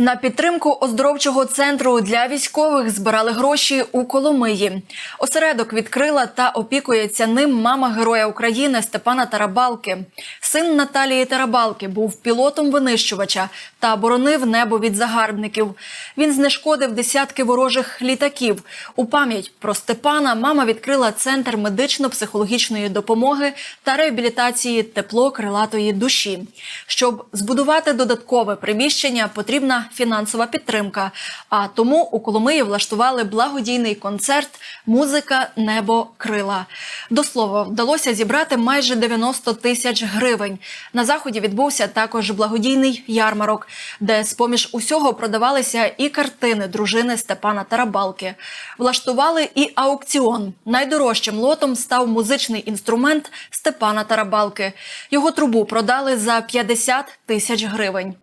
На підтримку оздоровчого центру для військових збирали гроші у Коломиї. Осередок відкрила та опікується ним мама Героя України Степана Тарабалки. Син Наталії Тарабалки був пілотом винищувача та боронив небо від загарбників. Він знешкодив десятки ворожих літаків. У пам'ять про Степана мама відкрила центр медично-психологічної допомоги та реабілітації тепло крилатої душі. Щоб збудувати додаткове приміщення, потрібна фінансова підтримка. А тому у Коломиї влаштували благодійний концерт Музика Небо Крила. До слова, вдалося зібрати майже 90 тисяч гривень. На заході відбувся також благодійний ярмарок, де з поміж усього продавалися і картини дружини Степана Тарабалки. Влаштували і аукціон. Найдорожчим лотом став музичний інструмент Степана Тарабалки. Його трубу продали за 50 тисяч гривень.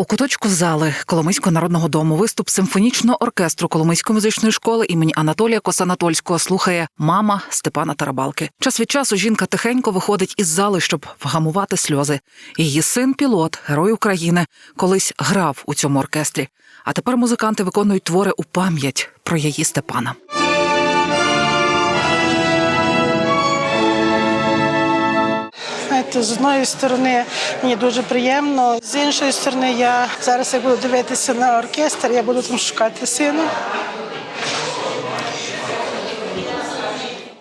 У куточку зали Коломийського народного дому виступ симфонічного оркестру Коломийської музичної школи імені Анатолія Косанатольського слухає мама Степана Тарабалки. Час від часу жінка тихенько виходить із зали, щоб вгамувати сльози. Її син, пілот, герой України, колись грав у цьому оркестрі. А тепер музиканти виконують твори у пам'ять про її Степана. Знаєте, з одної сторони мені дуже приємно, з іншої сторони, я зараз як буду дивитися на оркестр, я буду там шукати сина.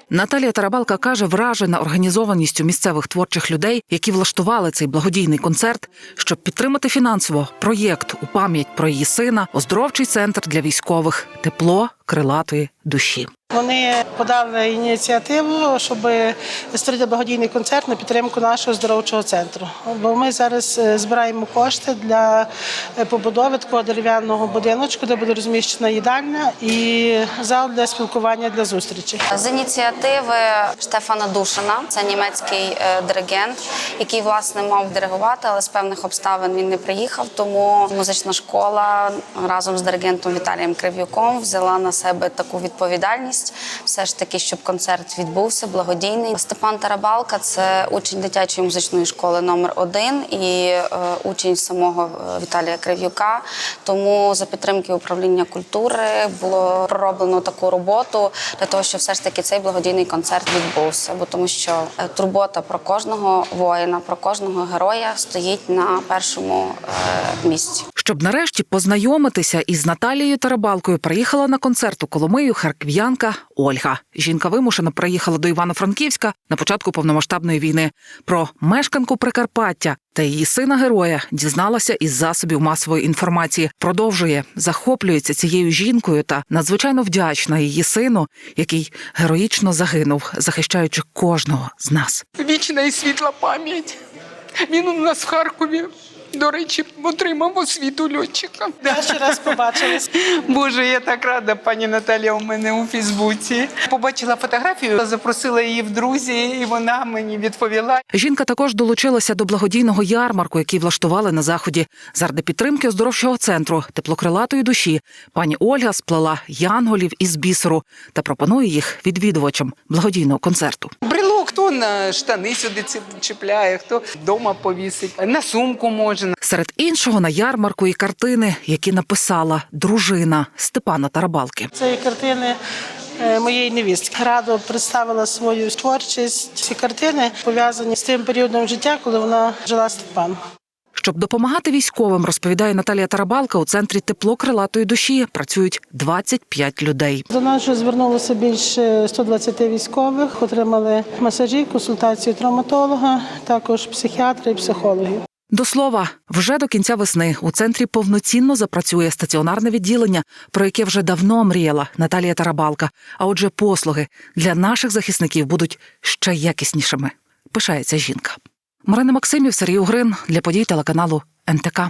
Наталія Тарабалка каже, вражена організованістю місцевих творчих людей, які влаштували цей благодійний концерт, щоб підтримати фінансово проєкт у пам'ять про її сина, оздоровчий центр для військових, тепло крилатої душі. Вони подали ініціативу, щоб створити благодійний концерт на підтримку нашого здоровчого центру. Бо ми зараз е, збираємо кошти для е, побудови такого дерев'яного будиночку, де буде розміщена їдальня і зал для спілкування для зустрічі. З ініціативи Штефана Душина, це німецький е, диригент, який власне мав диригувати, але з певних обставин він не приїхав. Тому музична школа разом з диригентом Віталієм Крив'юком взяла на себе таку відповідальність, все ж таки, щоб концерт відбувся благодійний. Степан Тарабалка це учень дитячої музичної школи номер один і е, учень самого е, Віталія Крив'юка. Тому за підтримки управління культури було пророблено таку роботу для того, щоб все ж таки цей благодійний концерт відбувся. Бо тому, що е, турбота про кожного воїна, про кожного героя стоїть на першому е, місці. Щоб нарешті познайомитися із Наталією Тарабалкою, приїхала на концерт у Коломию харків'янка Ольга. Жінка вимушено приїхала до Івано-Франківська на початку повномасштабної війни. Про мешканку Прикарпаття та її сина героя дізналася із засобів масової інформації. Продовжує захоплюється цією жінкою та надзвичайно вдячна її сину, який героїчно загинув, захищаючи кожного з нас. Вічна і світла пам'ять. Він у нас в Харкові. До речі, отримав освіту льотчика. Перший раз побачились. Боже, я так рада, пані Наталя, у мене у Фейсбуці. Побачила фотографію, запросила її в друзі, і вона мені відповіла. Жінка також долучилася до благодійного ярмарку, який влаштували на заході. Заради підтримки оздоровчого центру теплокрилатої душі пані Ольга сплела янголів із бісеру та пропонує їх відвідувачам благодійного концерту. Хто на штани сюди ці- чіпляє, хто вдома повісить, на сумку можна. Серед іншого на ярмарку і картини, які написала дружина Степана Тарабалки. Це картини е, моєї невістки. Радо представила свою творчість. Ці картини пов'язані з тим періодом життя, коли вона жила з Степаном. Щоб допомагати військовим, розповідає Наталія Тарабалка, у центрі тепло крилатої душі працюють 25 людей. До нас вже звернулося більше 120 військових, отримали масажі, консультацію травматолога, також психіатри і психологів. До слова, вже до кінця весни у центрі повноцінно запрацює стаціонарне відділення, про яке вже давно мріяла Наталія Тарабалка. А отже, послуги для наших захисників будуть ще якіснішими. Пишається жінка. Марина Максимів, Сергій Угрин для подій телеканалу НТК.